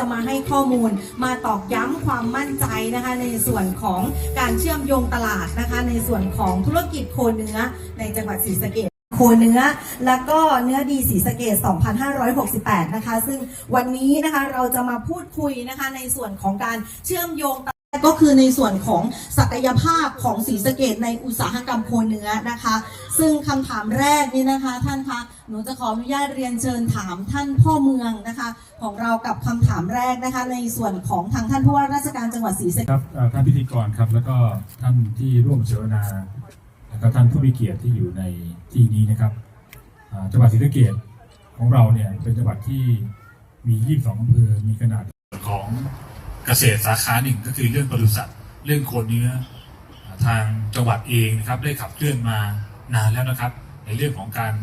จะมาให้ข้อมูล มาตอกย้ำความมั่นใจนะคะในส่วนของการเชื่อมโยงตลาดนะคะ ในส่วนของธุรกิจโคเนื้อในจังหวัดศรีสะเกดโคเนื้อ แล้วก็เนื้อดีสีสะเกต 2568 นะคะ ซึ่งวันนี้นะคะเราจะมาพูดคุยนะคะในส่วนของการเชื่อมโยง ก็คือในส่วนของศักยภาพของสีสะเกตในอุตสาหกรรมโคเนื้อนะคะ ซึ่งคำถามแรกนี่นะคะท่านคะหนูจะขออนุญาตเรียนเชิญถามท่านพ่อเมืองนะคะ ของเรากับคำถามแรกนะคะ ในส่วนของทางท่านผู้ว่าราชการจังหวัดศรีสะเกษครับเอ่อท่านพิธีกรครับ แล้วก็ท่านที่ร่วมเสวนาแล้วก็ท่านผู้มีเกียรติที่อยู่ในที่นี้นะครับอ่าจังหวัดศรีสะเกษของเราเนี่ยเป็นจังหวัดที่มี 22อำเภอมีขนาดของ เกษตรสาขาหนึ่งก็คือเรื่องปศุสัตว์เรื่องโคเนื้อ ทางจังหวัดเองนะครับได้ขับเคลื่อนมานานแล้วนะครับ ในเรื่องของการ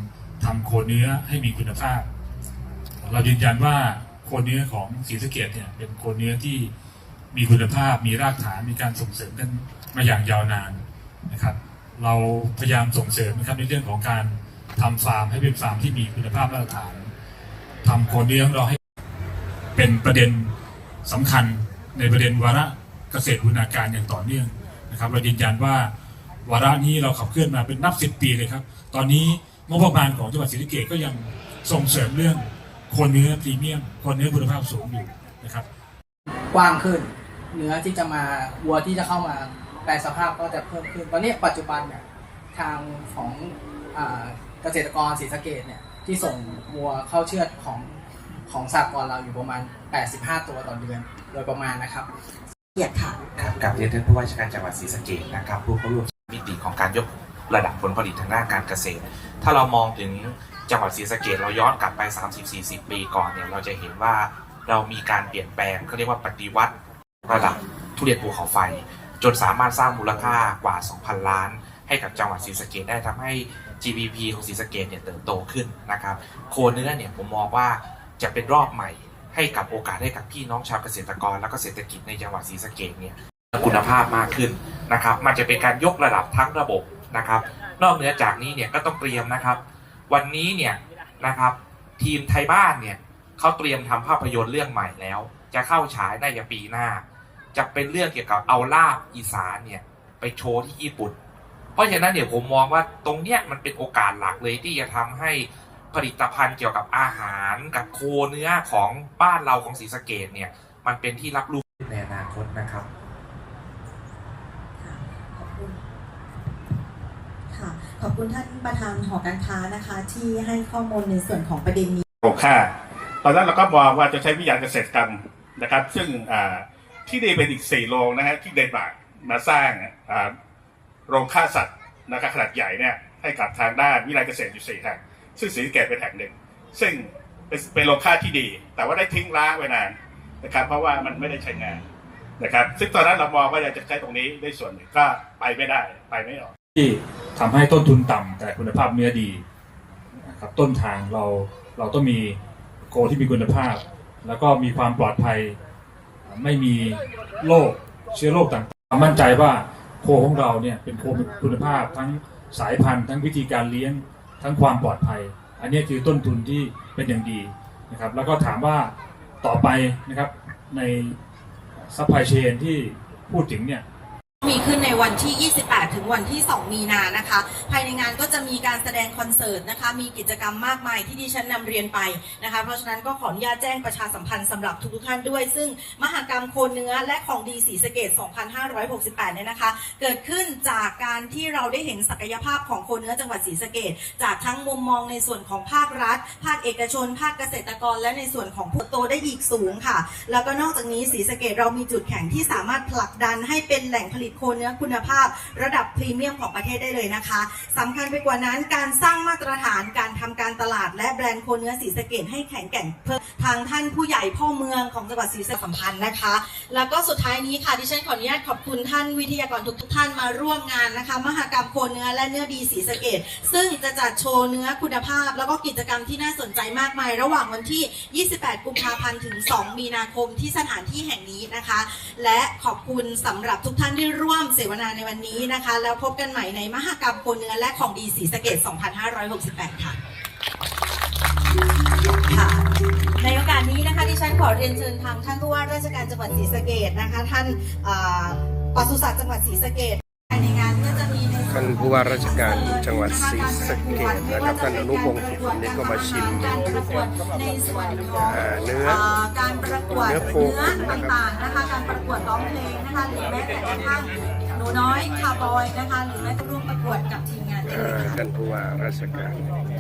ทำโคเนื้อให้มีคุณภาพ เรายืนยันว่าโคเนื้อของศรีสะเกษเนี่ยเป็นโคเนื้อที่มีคุณภาพมีรากฐานมีการส่งเสริมกันมาอย่างยาวนานนะครับ เราพยายามส่งเสริมนะครับในเรื่องของการทำฟาร์มให้เป็นฟาร์มที่มีคุณภาพมาตรฐานทำโคเนื้อของเราให้เป็นประเด็น สำคัญในประเด็นวาระเกษตรอุณาการอย่างต่อเนื่องนะครับเรายืนยันว่าวาระนี้เราขับเคลื่อนมาเป็นนับสิบปีเลยครับ ตอนนี้งบประมาณของจังหวัดศรีสะเกษก็ยังส่งเสริมเรื่องคนเนื้อพรีเมียม คนเนื้อคุณภาพสูงอยู่นะครับ กว้างขึ้นเนื้อที่จะมาวัวที่จะเข้ามาแปลสภาพก็จะเพิ่มขึ้น ตอนนี้ปัจจุบันเนี่ยทางของอเกษตรกรศรีสะเกดเนี่ยที่ส่งวัวเข้าเชือดของ ของสากลเราอยู่ประมาณ 85 ตัวต่อเดือนโดยประมาณนะครับเกียรติค่ะครับกับเรียนท่านผู้ว่าราชการจังหวัดศรีสะเกษนะครับผู้เข้าร่วมมิติของการยกระดับผลผลิตทางด้านการเกษตร ถ้าเรามองถึงจังหวัดศรีสะเกษเราย้อนกลับไป 30-40 ปีก่อนเนี่ยเราจะเห็นว่าเรามีการเปลี่ยนแปลงเขาเรียกว่าปฏิวัติระดับทุเรียนภูเขาไฟ จนสามารถสร้างมูลค่ากว่า 2,000 ล้าน ให้กับจังหวัดศรีสะเกษได้ทำให้ GDP ของศรีสะเกษเนี่ยเติบโตขึ้นนะครับโคเนื้อเนี่ยผมมองว่า จะเป็นรอบใหม่ ให้กับโอกาสให้กับพี่น้องชาวเกษตรกร และก็เศรษฐกิจในจังหวัดศรีสะเกษเนี่ยคุณภาพมากขึ้นนะครับ มันจะเป็นการยกระดับทั้งระบบนะครับ นอกเหนือจากนี้เนี่ยก็ต้องเตรียมนะครับ วันนี้เนี่ยนะครับทีมไทยบ้านเนี่ยเขาเตรียมทำภาพยนตร์เรื่องใหม่แล้ว จะเข้าฉายในปีหน้า จะเป็นเรื่องเกี่ยวกับเอาลาบอีสานเนี่ยไปโชว์ที่ญี่ปุ่น เพราะฉะนั้นเนี่ยผมมองว่าตรงเนี้ยมันเป็นโอกาสหลักเลยที่จะทำให้ ผลิตภัณฑ์เกี่ยวกับอาหารกับโคเนื้อของบ้านเราของศรีสะเกดเนี่ย มันเป็นที่รับรู้ในอนาคตนะครับขอบคุณค่ะขอบคุณท่านประธานหอการค้านะคะ ที่ให้ข้อมูลในส่วนของประเด็นนี้โรงค่าตอนนั้นเราก็มองว่าจะใช้วิทยาเกษตรกรรมนะครับ ซึ่งอ่าที่นี่เป็นอีกสี่โรงนะฮะที่เดนมาร์กมาสร้างอ่าโรงฆ่าสัตว์นะครับขนาดใหญ่เนี่ยให้กับทางด้านวิทยาเกษตรอยู่สี่แห่ง ซึ่งศรีสะเกตเป็นแห่งหนึ่ง ซึ่งเป็นโรงฆ่าที่ดี แต่ว่าได้ทิ้งร้างไว้นานนะครับ เพราะว่ามันไม่ได้ใช้งานนะครับ ซึ่งตอนนั้นเรามองว่าอยากจะใช้ตรงนี้ได้ส่วนหนึ่งก็ไปไม่ได้ไปไม่ออก ที่ทำให้ต้นทุนต่ำแต่คุณภาพเนื้อดีนะครับต้นทางเราเราต้องมีโคที่มีคุณภาพ แล้วก็มีความปลอดภัย ไม่มีโรคเชื้อโรคต่างๆมั่นใจว่าโคของเราเนี่ยเป็นโคมีคุณภาพทั้งสายพันธุ์ทั้งวิธีการเลี้ยง ทั้งความปลอดภัย อันนี้คือต้นทุนที่เป็นอย่างดีนะครับ แล้วก็ถามว่าต่อไปนะครับในซัพพลายเชนที่พูดถึงเนี่ย มีขึ้นในวันที่ 28 ถึงวันที่ 2 มีนานะคะ ภายในงานก็จะมีการแสดงคอนเสิร์ตนะคะ มีกิจกรรมมากมายที่ดิฉันนำเรียนไปนะคะ เพราะฉะนั้นก็ขออนุญาตแจ้งประชาสัมพันธ์สำหรับทุกท่านด้วย ซึ่งมหกรรมโคเนื้อและของดีสีสะเกต 2568 เนี่ยนะคะ เกิดขึ้นจากการที่เราได้เห็นศักยภาพของโคเนื้อจังหวัดศรีสะเกดจากทั้งมุมมองในส่วนของภาครัฐ ภาคเอกชน ภาคเกษตรกร และในส่วนของผู้โตได้อีกสูงค่ะ แล้วก็นอกจากนี้ศรีสะเกดเรามีจุดแข็งที่สามารถผลักดันให้เป็นแหล่งผลิตโคเนื้อคุณภาพ ระดับพรีเมียมของประเทศได้เลยนะคะสำคัญไปกว่านั้นการสร้างมาตรฐานการทำการตลาด และแบรนด์โคเนื้อศรีสะเกดให้แข็งแกร่งเพิ่มทางท่านผู้ใหญ่พ่อเมืองของจังหวัดศรีสะเกษสัมพันธ์นะคะ แล้วก็สุดท้ายนี้ค่ะดิฉันขออนุญาตขอบคุณท่านวิทยากรทุกท่านมาร่วมงานนะคะ มหกรรมโคเนื้อและเนื้อดีศรีสะเกดซึ่งจะจัดโชว์เนื้อคุณภาพ แล้วก็กิจกรรมที่น่าสนใจมากมาย ระหว่างวันที่ 28 กุมภาพันธ์ถึง 2 มีนาคมที่สถานที่แห่งนี้นะคะ และขอบคุณสำหรับทุกท่านที่ร่วมเสวนาในวันนี้นะคะ แล้วพบกันใหม่ในมหกรรมโคเนื้อและของดีศรีสะเกด2568 ค่ะค่ะในในโอกาสนี้นะคะดิฉันขอเรียนเชิญทางท่านผู้ว่าราชการจังหวัดศรีสะเกษนะคะ ท่านอ่าปศุสัตว์จังหวัดศรีสะเกษภายในงานก็จะมีในส่วท่านผู้ว่าราชการจังหวัดศรีสะเกษนะครับท่านอนุพงศ์สุขนี่ก็มาชิมการประกวดในส่วนของอ่าเนื้อาการประกว ดเนื้อต่างๆนะคะ การประกวดร้องเพลงนะคะ หรือแม้แต่กระทั่งหนูน้อยคาร์บอยนะคะ หรือแม้แต่ร่วมประกวดกับทีมงานได้อ่าเลยค่ะท่านผู้ว่าราชการ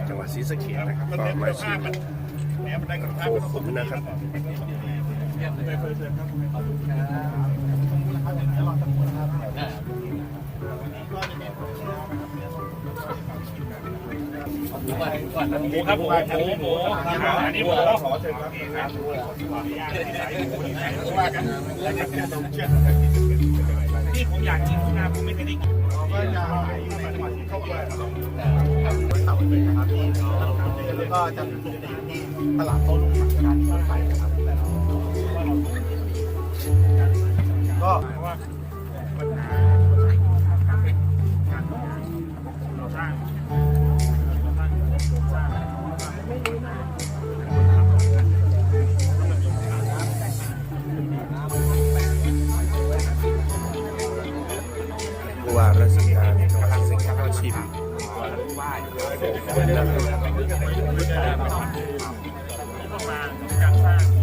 จังหวัดศรีสะเกษนะครับก็มาชิมโคขุนนะครับ หมูครับหมูหมูหมูอันนี้หมูขอเชิญครับที่ผมอยากกินนะผมไม่เคยได้กินก็จะเข้าไปแล้วก็จะอยู่ที่ตลาดโต้รุ่งการรถไฟนะครับก็ ผู้ว่าราชการจังหวัดศรีสะเกษก็ชิมนะครับ